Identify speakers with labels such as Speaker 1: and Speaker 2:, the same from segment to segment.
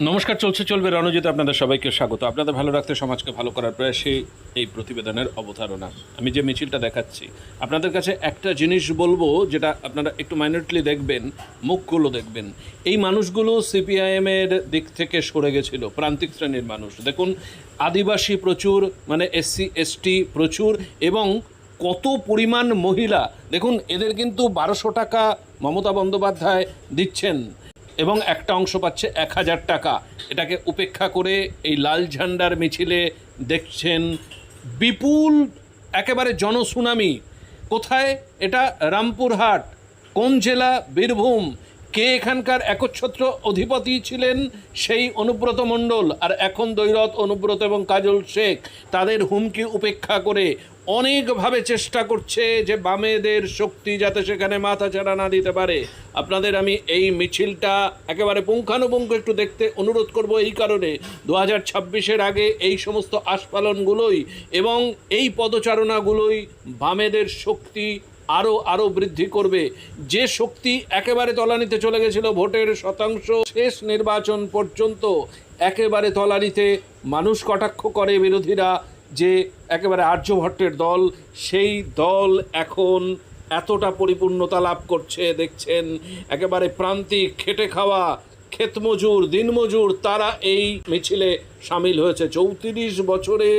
Speaker 1: নমস্কার, চলছে, চলবে রণজিতে আপনাদের সবাইকে স্বাগত। আপনাদের ভালো রাখতে, সমাজকে ভালো করার প্রয়াসে এই প্রতিবেদনের অবধারণা আমি যে মিছিলটা দেখাচ্ছি, আপনাদের কাছে একটা জিনিস বলব, যেটা আপনারা একটু মাইনরিটলি দেখবেন, মুখগুলো দেখবেন। এই মানুষগুলো সিপিআইএমের দিক থেকে সরে গেছিল, প্রান্তিক শ্রেণির মানুষ। দেখুন, আদিবাসী প্রচুর মানে এসসি এসটি প্রচুর, এবং কত পরিমাণ মহিলা। দেখুন, এদের কিন্তু বারোশো টাকা মমতা বন্দ্যোপাধ্যায় দিচ্ছেন। এবং একটা অংশ পাচ্ছে এক হাজার টাকা। এটাকে উপেক্ষা করে এই লাল ঝান্ডার মিছিলে দেখছেন বিপুল, একেবারে জনসুনামি। কোথায়? এটা রামপুরহাট, কোন জেলা? বীরভূম। কে এখানকার একচ্ছত্র অধিপতি ছিলেন সেই অনুব্রত মণ্ডল? আর এখন দৈরত অনুব্রত এবং কাজল শেখ, তাদের হুমকি উপেক্ষা করে অনেকভাবে চেষ্টা করছে যে বামেদের শক্তি যাতে সেখানে মাথা চাড়া না দিতে পারে। আপনাদের আমি এই মিছিলটা একেবারে পুঙ্খানুপুঙ্খ একটু দেখতে অনুরোধ করব এই কারণে। দু হাজার ছাব্বিশের আগে এই সমস্ত আস্ফালনগুলোই এবং এই পদচারণাগুলোই বামেদের শক্তি আরও আরও বৃদ্ধি করবে। যে শক্তি একেবারে তলানিতে চলে গেছিল, ভোটের শতাংশ শেষ নির্বাচন পর্যন্ত একেবারে তলানিতে মানুষ কটাক্ষ করে বিরোধীরা যে একেবারে আর্যভট্টের দল, সেই দল এখন এতটা পরিপূর্ণতা লাভ করছে, দেখছেন, একেবারে প্রান্তিক খেটে খাওয়া, ক্ষেতমজুর, দিনমজুর, তারা এই মিছিলে সামিল হয়েছে। চৌত্রিশ বছরে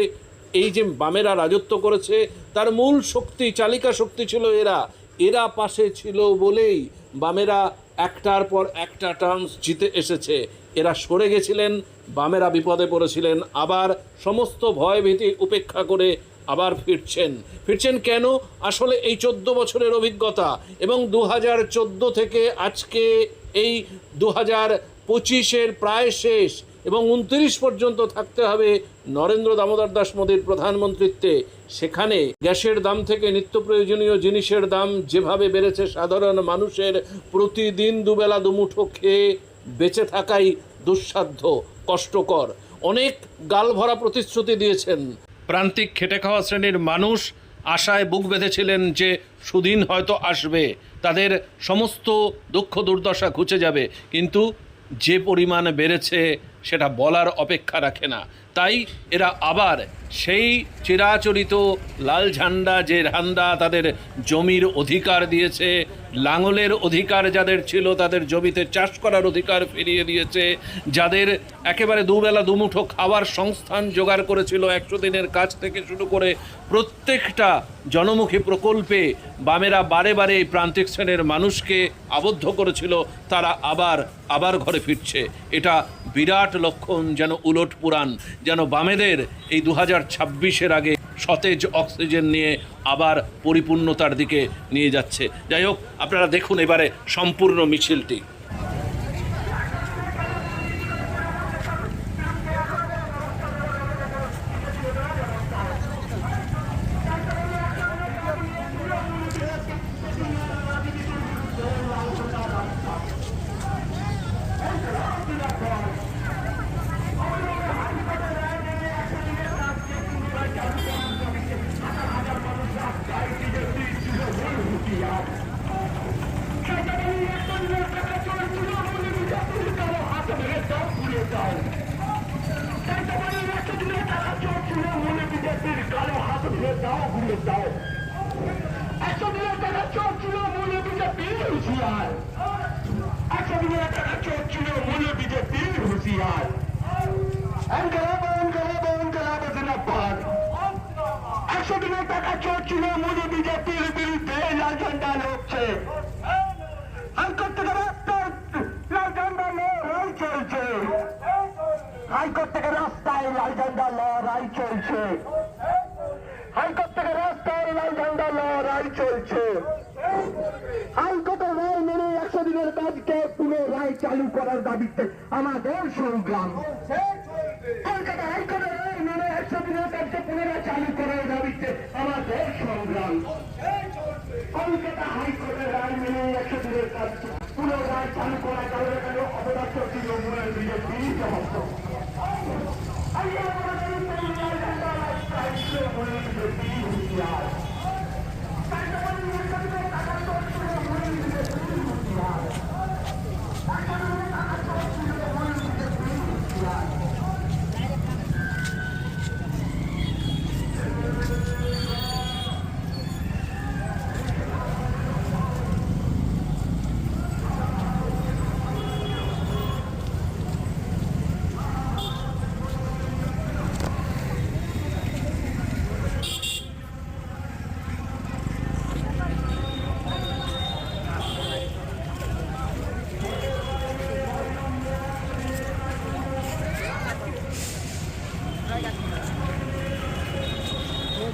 Speaker 1: এই যে বামেরা রাজত্ব করেছে, তার মূল শক্তি, চালিকা শক্তি ছিল এরা। এরা পাশে ছিল বলেই বামেরা একটার পর একটা টার্মস জিতে এসেছে। এরা সরে গেছিলেন, বামেরা বিপদে পড়েছিলেন, আবার সমস্ত ভয়ভীতি উপেক্ষা করে আবার ফিরছেন। ফিরছেন কেন? আসলে এই চোদ্দ বছরের অভিজ্ঞতা এবং দু হাজার চোদ্দ থেকে আজকে এই দু হাজার পঁচিশের প্রায় শেষ এবং উনত্রিশ পর্যন্ত থাকতে হবে নরেন্দ্র দামোদর দাস মোদীর প্রধানমন্ত্রীত্বে। সেখানে গ্যাসের দাম থেকে নিত্য প্রয়োজনীয় জিনিসের দাম যেভাবে বেড়েছে, সাধারণ মানুষের প্রতিদিন দুবেলা দুমুঠো খেয়ে বেঁচে থাকাই দুঃসাধ্য, কষ্টকর। অনেক গালভরা প্রতিশ্রুতি দিয়েছেন। প্রান্তিক খেটে খাওয়া শ্রেণির মানুষ আশায় বুক বেঁধেছিলেন যে সুদিন হয়তো আসবে। তাদের সমস্ত দুঃখ দুর্দশা ঘুচে যাবে। কিন্তু যে পরিমাণ বেড়েছে সেটা বলার অপেক্ষা রাখে না। তাই এরা আবার সেই চিরাচরিত লাল ঝান্ডা যে ঝান্ডা তাদের জমির অধিকার দিয়েছে, লাঙলের অধিকার যাদের ছিল তাদের জমিতে চাষ করার অধিকার ফিরিয়ে দিয়েছে, যাদের একেবারে দুবেলা দুমুঠো খাবার সংস্থান জোগাড় করেছিল একশো দিনের কাজ থেকে শুরু করে প্রত্যেকটা জনমুখী প্রকল্পে বামেরা বারে বারে এই প্রান্তিক শ্রেণির মানুষকে আবদ্ধ করেছিল, তারা আবার আবার ঘরে ফিরছে। এটা বিরাট লক্ষণ যেন উলট পুরাণ, যেন বামেদের এই দু হাজার ছাব্বিশের আগে সতেজ অক্সিজেন নিয়ে আবার পরিপূর্ণতার দিকে নিয়ে যাচ্ছে। যাই হোক, আপনারা দেখুন এবারে সম্পূর্ণ মিছিলটি
Speaker 2: একশো দিনের টাকা চোর ছিল মূল্য বিজেপি হুঁশিয়ার একশো দিনের টাকা চোর ছিল মূল্য বিজেপি হুঁশিয়ার এনকালাব এনকালাব এনকালাব জিন্দাবাদ একশো দিনের টাকা চোর ছিল বিজেপির বিরুদ্ধে, লাল ঝান্ডা লড়ছে। হাইকোর্ট থেকে রাস্তায় লাল ঝান্ডা লড়াই চলছে। হাইকোর্ট থেকে রাস্তায় লাল ঝান্ডা লড়াই চলছে। হাইকোর্ট থেকে রাস্তায় লাল ঝান্ডা লড়াই চলছে হাইকোর্টের রায় মেনে একশো দিনের কাজকে পুনরায় চালু করার দাবিতে আমাদের সংগ্রাম। কলকাতা হাইকোর্টের রায় মেনে একশো দিনের কাজকে পুনরায় চালু করার দাবিতে আমাদের সংগ্রাম। কলকাতা হাইকোর্টের রায় মেনে একশো দিনের কাজকে পুনরায় চালু করা যাবে না কেন অপরাধ তৃণমূলের বিজেপি সমস্ত তৃণমূলের বিজেপি হুঁশিয়ার।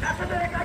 Speaker 2: That's a big